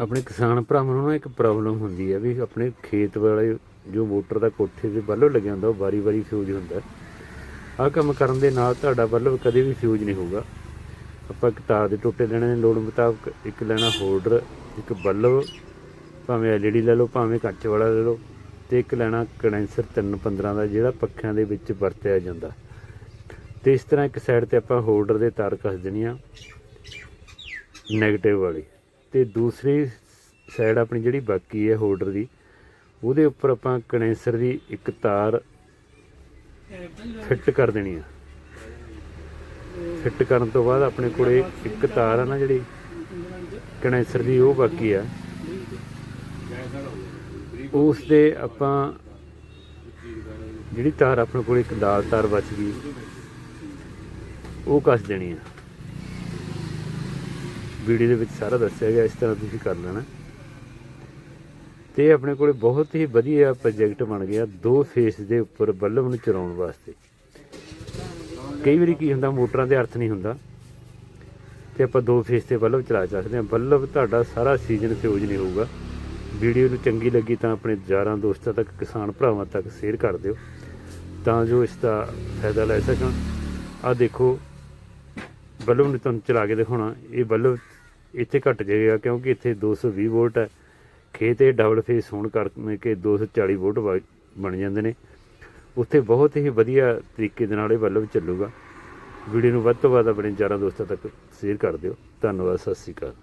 ਆਪਣੇ ਕਿਸਾਨ ਭਰਾਵਾਂ ਨੂੰ ਨਾ ਇੱਕ ਪ੍ਰੋਬਲਮ ਹੁੰਦੀ ਹੈ ਵੀ ਆਪਣੇ ਖੇਤ ਵਾਲੇ ਜੋ ਮੋਟਰ ਦਾ ਕੋਠੇ ਦੇ ਬੱਲਬ ਲੱਗਿਆ ਹੁੰਦਾ, ਉਹ ਵਾਰੀ-ਵਾਰੀ ਫਿਊਜ਼ ਹੁੰਦਾ। ਆਹ ਕੰਮ ਕਰਨ ਦੇ ਨਾਲ ਤੁਹਾਡਾ ਬੱਲਬ ਕਦੇ ਵੀ ਫਿਊਜ਼ ਨਹੀਂ ਹੋਊਗਾ। ਆਪਾਂ ਇੱਕ ਤਾਰ ਦੇ ਟੋਟੇ ਲੈਣੇ ਨੇ, ਲੋੜ ਮੁਤਾਬਕ ਇੱਕ ਲੈਣਾ ਹੋਲਡਰ, ਇੱਕ ਬੱਲਬ, ਭਾਵੇਂ ਐਲਈਡੀ ਲੈ ਲਓ, ਭਾਵੇਂ ਕੱਚ ਵਾਲਾ ਲੈ ਲਓ, ਤੇ ਇੱਕ ਲੈਣਾ ਕੰਡੈਂਸਰ 315 ਦਾ, ਜਿਹੜਾ ਪੱਖਿਆਂ ਦੇ ਵਿੱਚ ਵਰਤਿਆ ਜਾਂਦਾ। ਤੇ ਇਸ ਤਰ੍ਹਾਂ ਇੱਕ ਸਾਈਡ ਤੇ ਆਪਾਂ ਹੋਲਡਰ ਦੇ ਤਾਰ ਕੱਸ ਦੇਣੀ ਆ 네ਗੇਟਿਵ ਵਾਲੀ। ਤੇ ਦੂਸਰੀ ਸਾਈਡ ਆਪਣੀ ਜਿਹੜੀ ਬਾਕੀ ਹੈ ਹੋਲਡਰ ਦੀ, ਉਹਦੇ ਉੱਪਰ ਆਪਾਂ ਕੰਡੈਂਸਰ ਦੀ ਇੱਕ ਤਾਰ ਫਿੱਟ ਕਰ ਦੇਣੀ ਆ। ਫਿੱਟ ਕਰਨ ਤੋਂ ਬਾਅਦ ਆਪਣੇ ਕੋਲੇ ਇੱਕ ਤਾਰ ਆ ਨਾ ਜਿਹੜੀ ਕੰਡੈਂਸਰ ਦੀ, ਉਹ ਬਾਕੀ ਆ। ਉਸ ਦੇ ਆਪਾਂ ਜਿਹੜੀ ਤਾਰ ਆਪਣੇ ਕੋਲ ਇੱਕ ਦਾਲ ਤਾਰ ਬਚ ਗਈ, ਉਹ ਕੱਸ ਦੇਣੀ ਆ। ਵੀਡੀਓ ਦੇ ਵਿੱਚ ਸਾਰਾ ਦੱਸਿਆ ਗਿਆ, ਇਸ ਤਰ੍ਹਾਂ ਤੁਸੀਂ ਕਰ ਲੈਣਾ। ਤੇ ਆਪਣੇ ਕੋਲੇ ਬਹੁਤ ਹੀ ਵਧੀਆ ਪ੍ਰੋਜੈਕਟ ਬਣ ਗਿਆ, ਦੋ ਫੇਸ ਦੇ ਉੱਪਰ ਬੱਲਬ ਨੂੰ ਚਲਾਉਣ ਵਾਸਤੇ। ਕਈ ਵਾਰੀ ਕੀ ਹੁੰਦਾ, ਮੋਟਰਾਂ ਦੇ ਅਰਥ ਨਹੀਂ ਹੁੰਦਾ। ਤੇ ਆਪਾਂ ਦੋ ਫੇਸ ਤੇ ਬੱਲਬ ਚਲਾ ਸਕਦੇ ਹਾਂ। ਬੱਲਬ ਤੁਹਾਡਾ ਸਾਰਾ ਸੀਜ਼ਨ ਫਿਊਜ਼ ਨਹੀਂ ਹੋਊਗਾ। ਵੀਡੀਓ ਨੂੰ ਚੰਗੀ ਲੱਗੀ ਤਾਂ ਆਪਣੇ ਯਾਰਾਂ, ਦੋਸਤਾਂ ਤੱਕ, ਕਿਸਾਨ ਭਰਾਵਾਂ ਤੱਕ ਸ਼ੇਅਰ ਕਰ ਦਿਓ। ਤਾਂ ਜੋ ਇਸ ਦਾ ਫਾਇਦਾ ਲੈ ਸਕਣ। ਆ ਦੇਖੋ, ਬੱਲਬ ਨੂੰ ਤੁਹਾਨੂੰ ਚਲਾ ਕੇ ਦਿਖਾਉਣਾ। ਇਹ ਬੱਲਬ ਇੱਥੇ ਘਟ ਜਾਏਗਾ ਕਿਉਂਕਿ ਇੱਥੇ 220 ਵੋਲਟ ਹੈ ਖੇਤ ਇਹ ਡਬਲ ਫੇਸ ਹੋਣ ਕਰਕੇ 240 ਵੋਲਟ ਵਾ- ਬਣ ਜਾਂਦੇ ਨੇ। ਉੱਥੇ ਬਹੁਤ ਹੀ ਵਧੀਆ ਤਰੀਕੇ ਦੇ ਨਾਲ ਇਹ ਬੱਲਬ ਚੱਲੂਗਾ। ਵੀਡੀਓ ਨੂੰ ਵੱਧ ਤੋਂ ਵੱਧ ਆਪਣੇ ਯਾਰਾਂ ਦੋਸਤਾਂ ਤੱਕ ਸ਼ੇਅਰ ਕਰ ਦਿਓ। ਧੰਨਵਾਦ, ਸਤਿ ਸ਼੍ਰੀ ਅਕਾਲ।